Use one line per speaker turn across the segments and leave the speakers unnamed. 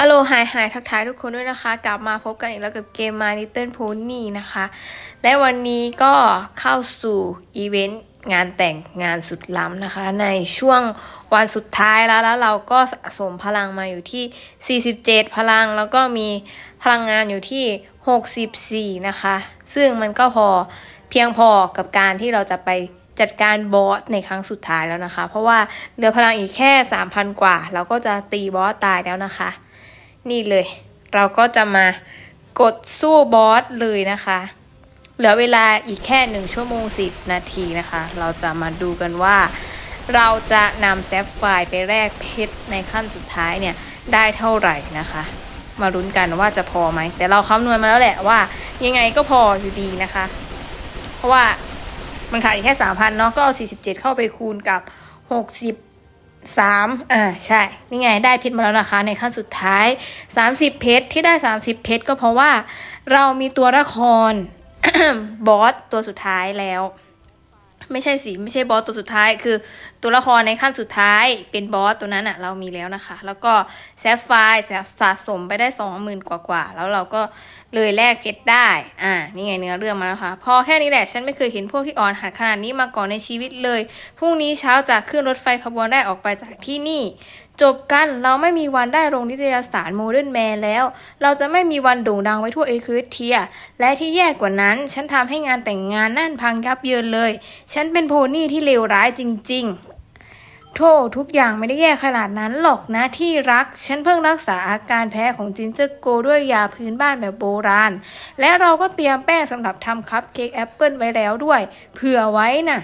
อโลไฮไฮทักทายทุกคนด้วยนะคะ กลับมาพบกันอีกแล้วกับเกม My Little Pony นะคะ และวันนี้ก็เข้าสู่อีเวนต์งานแต่งงานสุดล้ำนะคะ ในช่วงวันสุดท้ายแล้วแล้วเราก็สะสมพลังมาอยู่ที่ 47 พลังแล้วก็มีพลังงานอยู่ที่ 64 นะคะ ซึ่งมันก็พอเพียงพอกับการที่เราจะไปจัดการบอสในครั้งสุดท้ายแล้วนะคะ เพราะว่าเหลือพลังอีกแค่ 3,000 กว่า เราก็จะตีบอสตายแล้วนะคะ นี่เลย เราก็จะมากดสู้บอสเลยนะคะ เหลือเวลาอีกแค่หนึ่งชั่วโมงสิบนาทีนะคะ เราจะมาดูกันว่า เราจะนำแซฟไฟร์ไปแลกเพชรในขั้นสุดท้ายเนี่ยได้เท่าไหร่นะคะมาลุ้นกันว่าจะพอไหม แต่เราคำนวณมาแล้วแหละว่า ยังไงก็พออยู่ดีนะคะ เพราะว่ามันขาดอีกแค่สามพันเนาะก็เอาสี่สิบเจ็ดเข้าไปคูณกับหกสิบ สามอ่าใช่ นี่ไงได้เพชรมาแล้วนะคะ ในขั้นสุดท้าย 30 เพชรที่ได้ 30 เพชรก็เพราะว่า เรามีตัวละครบอสตัวสุดท้ายแล้ว ไม่ใช่สิไม่ใช่บอสตัวสุดท้ายคือตัวละครในขั้นสุดท้ายเป็นบอสตัวนั้นอะเรามีแล้วนะคะ แล้วก็แซฟไฟร์สะสมไปได้สองหมื่นกว่าๆแล้วเราก็เลยแลกเพชรได้ อ่า นี่ไงเนื้อเรื่องมาแล้วค่ะ พอแค่นี้แหละ ฉันไม่เคยเห็นพวกที่อ่อนหัดขนาดนี้มาก่อนในชีวิตเลย พรุ่งนี้เช้าจะขึ้นรถไฟขบวนแรกออกไปจากที่นี่ จบกันเราไม่มีวันได้ลงนิตยสารโมเดิร์นแมนแล้ว เราจะไม่มีวันโด่งดังไว้ทั่วเอคิวเทีย และที่แย่กว่านั้น ฉันทำให้งานแต่งงานนั่นพังยับเยินเลย ฉันเป็นโพนี่ที่เลวร้ายจริง ๆ โทษทุกอย่างไม่ได้แย่ขนาดนั้นหรอกนะที่รัก ฉันเพิ่งรักษาอาการแพ้ของจินเจอร์โกด้วยยาพื้นบ้านแบบโบราณ และเราก็เตรียมแป้งสำหรับทำคัพเค้กแอปเปิลไว้แล้วด้วย เผื่อไว้น่ะ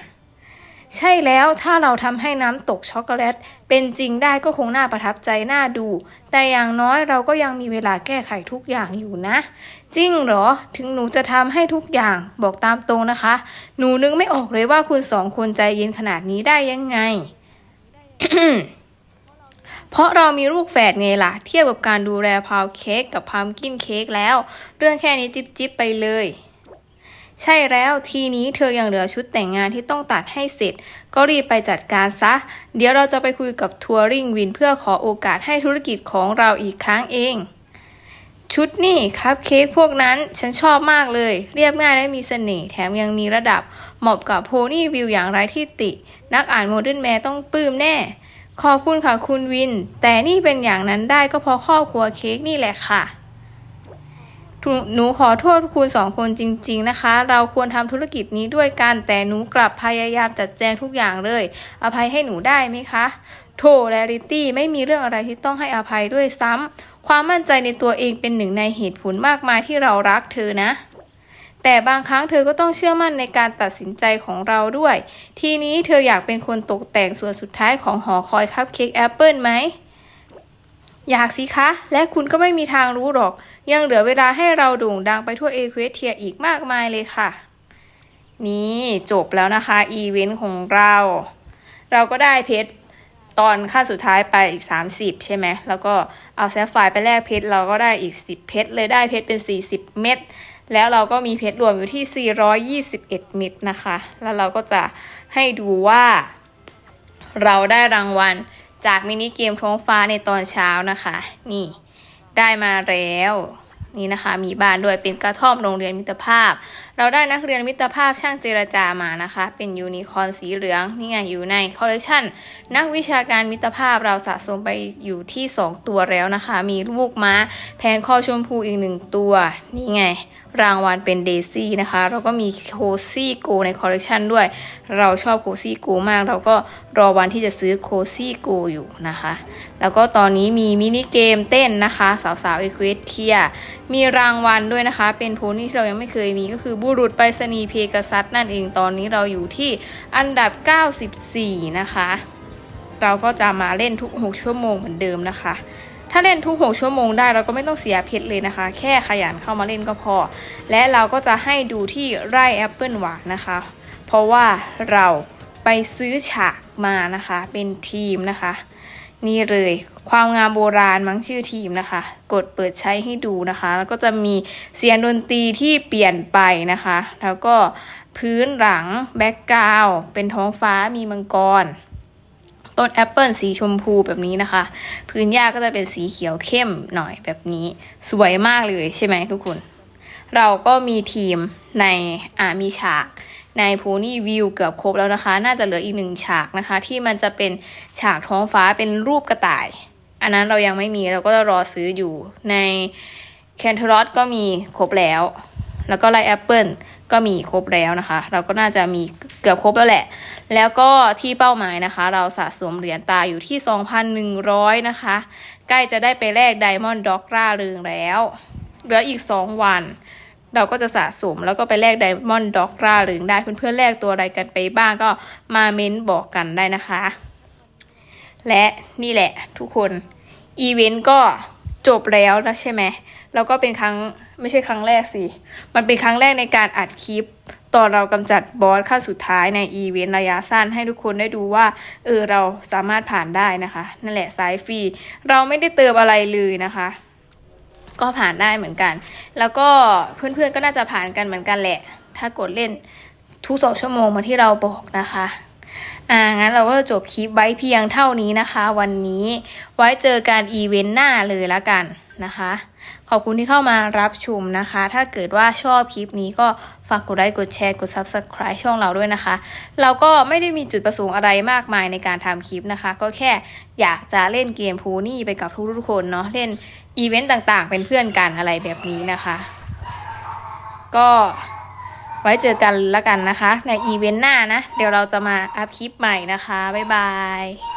ใช่แล้วถ้าเราทำให้น้ำตกช็อกโกแลต เป็นจริงได้ก็คงน่าประทับใจน่าดู แต่อย่างน้อยเราก็ยังมีเวลาแก้ไขทุกอย่างอยู่นะ จริงเหรอ ถึงหนูจะทำให้ทุกอย่างบอกตามตรงนะคะ หนูนึกไม่ออกเลยว่าคุณสองคนใจเย็นขนาดนี้ได้ยังไงเพราะเรามีลูกแฝดไงล่ะ เทียบกับการดูแลพาวเค้กกับพามกินเค้กแล้ว เรื่องแค่นี้จิบจิบไปเลย ใช่แล้วทีนี้เธอยังเหลือชุดแต่งงานที่ต้องตัดให้เสร็จ ก็รีบไปจัดการซะ เดี๋ยวเราจะไปคุยกับทัวริงวินเพื่อขอโอกาสให้ธุรกิจของเราอีกครั้งเอง ชุดนี่ครับเค้กพวกนั้นฉันชอบมากเลย เรียบง่ายและมีเสน่ห์แถมยังมีระดับ เหมาะกับโพนี่วิวอย่างไรที่ติ นักอ่านโมเดิร์นแมต้องปลื้มแน่ ขอบคุณค่ะคุณวิน แต่นี่เป็นอย่างนั้นได้ก็เพราะครอบครัวเค้กนี่แหละค่ะ หนูขอโทษคุณสองคนจริง ๆนะคะ เราควรทำธุรกิจนี้ด้วยกันแต่หนูกลับพยายามจัดแจงทุกอย่างเลย อภัยให้หนูได้ไหมคะโถแลริตี้ไม่มีเรื่องอะไรที่ต้องให้อภัยด้วยซ้ำความมั่นใจในตัวเองเป็นหนึ่งในเหตุผลมากมายที่เรารักเธอนะ แต่บางครั้งเธอก็ต้องเชื่อมั่นในการตัดสินใจของเราด้วย ทีนี้เธออยากเป็นคนตกแต่งส่วนสุดท้ายของหอคอยคัพเค้กแอปเปิลไหม อยากสิคะ และคุณก็ไม่มีทางรู้หรอก ยังเหลือเวลาให้เราโด่งดังไปทั่วเอเควเทียอีกมากมายเลยค่ะ นี่จบแล้วนะคะ อีเวนต์ของเรา เราก็ได้เพชรตอนขั้นสุดท้ายไปอีก 30 ใช่ไหม แล้วก็เอาแซฟไฟร์ไปแลกเพชรเราก็ได้อีก 10 เพชรเลยได้เพชรเป็น 40 เม็ดแล้วเราก็มีเพชรรวมอยู่ที่ 421 เม็ดนะคะ แล้วเราก็จะให้ดูว่า เราได้รางวัล จากมินิเกมท้องฟ้าในตอนเช้านะคะ นี่ได้มาแล้ว นี่นะคะมีบ้านด้วยเป็นกระท่อมโรงเรียนมิตรภาพ เราได้นักเรียนมิตรภาพช่างเจรจามานะคะ เป็นยูนิคอร์นสีเหลืองนี่ไงอยู่ในคอลเลคชันนักวิชาการมิตรภาพเราสะสมไปอยู่ที่ 2 ตัวแล้วนะคะ มีลูกม้าแพงคอชมพูอีกหนึ่งตัวนี่ไง รางวัลเป็นเดซี่นะคะ เราก็มีโคซี่โกในคอลเลคชันด้วย เราชอบโคซี่โกมาก เราก็รอวันที่จะซื้อโคซี่โกอยู่นะคะ แล้วก็ตอนนี้มีมินิเกมเต้นนะคะ สาวๆเอคเวเทียมีรางวัลด้วยนะคะ เป็นโพนี่ที่เรายังไม่เคยมีก็คือบุรุษไปรษณีย์เพกาซัสนั่นเองตอนนี้เราอยู่ที่อันดับ 94 นะคะ เราก็จะมาเล่นทุก 6 ชั่วโมงเหมือนเดิมนะคะ ถ้าเล่นทุก 6 ชั่วโมงได้เราก็ไม่ต้องเสียเพชรเลยนะคะ แค่ขยันเข้ามาเล่นก็พอ และเราก็จะให้ดูที่ไร่แอปเปิลหวานนะคะ เพราะว่าเราไปซื้อฉากมานะคะ เป็นทีมนะคะ นี่เลย ความงามโบราณมั้งชื่อทีมนะคะ กดเปิดใช้ให้ดูนะคะ แล้วก็จะมีเสียงดนตรีที่เปลี่ยนไปนะคะ แล้วก็พื้นหลังแบ็กกราวเป็นท้องฟ้ามีมังกร ต้นแอปเปิลสีชมพูแบบนี้นะคะ พื้นหญ้าก็จะเป็นสีเขียวเข้มหน่อยแบบนี้ สวยมากเลยใช่ไหมทุกคน เราก็มีทีมในอ่ามีฉาก ในโพนี่วิวเกือบครบแล้วนะคะ น่าจะเหลืออีกหนึ่งฉากนะคะ ที่มันจะเป็นฉากท้องฟ้าเป็นรูปกระต่าย อันนั้นเรายังไม่มีเราก็จะรอซื้ออยู่ในแคนเทอรอสก็มีครบแล้ว แล้วก็ไลแอปเปิลก็มีครบแล้วนะคะ เราก็น่าจะมีเกือบครบแล้วแหละ แล้วก็ที่เป้าหมายนะคะ เราสะสมเหรียญตาอยู่ที่ 2,100 นะคะ ใกล้จะได้ไปแลกไดมอนด์ด็อกร่าเริงแล้ว เหลืออีก 2 วัน เราก็จะสะสมแล้วก็ไปแลกไดมอนด์ด็อกราเริงได้เพื่อนๆแลกตัวอะไรกันไปบ้างก็มาเม้นบอกกันได้นะคะ และนี่แหละทุกคนอีเวนต์ก็จบแล้วนะใช่ไหมแล้วก็เป็นครั้งไม่ใช่ครั้งแรกสิ มันเป็นครั้งแรกในการอัดคลิป ตอนเรากำจัดบอสขั้นสุดท้ายในอีเวนต์ระยะสั้นให้ทุกคนได้ดูว่า เออเราสามารถผ่านได้นะคะ นั่นแหละสายฟรี เราไม่ได้เติมอะไรเลยนะคะ ก็ผ่านได้เหมือนกัน แล้วก็เพื่อนๆก็น่าจะผ่านกันเหมือนกันแหละ ถ้ากดเล่นทุกสองชั่วโมงเหมาที่เราบอกนะคะอ่างั้นเราก็จะจบคลิปไว้เพียงเท่านี้นะคะ วันนี้ไว้เจอกันอีเวนต์หน้าเลยละกันนะคะ ขอบคุณที่เข้ามารับชมนะคะ ถ้าเกิดว่าชอบคลิปนี้ก็ฝากกดไลค์กดแชร์กด Subscribe ช่องเราด้วยนะคะ เราก็ไม่ได้มีจุดประสงค์อะไรมากมายในการทำคลิปนะคะ ก็แค่อยากจะเล่นเกมพูนี่ไปกับทุกๆคนเนาะเล่น อีเวนต์ต่างๆ เป็นเพื่อนกันอะไรแบบนี้นะคะ ก็ไว้เจอกันแล้วกันนะคะ ในอีเวนต์หน้านะ เดี๋ยวเราจะมาอัพคลิปใหม่นะคะ บ๊ายบาย